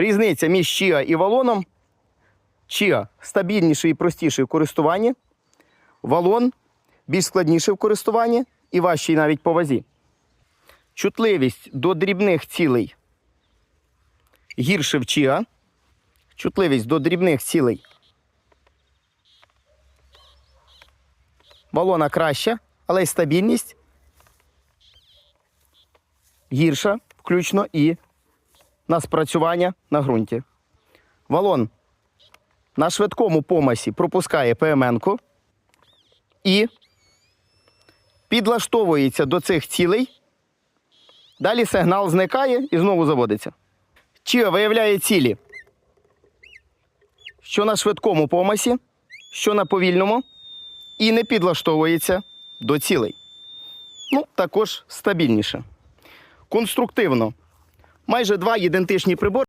Різниця між Чіа і валоном. Чіа стабільніший і простіший в користуванні. Валон більш складніший в користуванні і важчий навіть по вазі. Чутливість до дрібних цілей гірше в Чіа. Чутливість до дрібних цілей. Валона краща, але й стабільність гірша, включно і на спрацювання на ґрунті. Валон на швидкому помасі пропускає ПМН-ку і підлаштовується до цих цілей. Далі сигнал зникає і знову заводиться. Чіа виявляє цілі, що на швидкому помасі, що на повільному, і не підлаштовується до цілей. Ну, також стабільніше. Конструктивно. Майже два ідентичні прибори.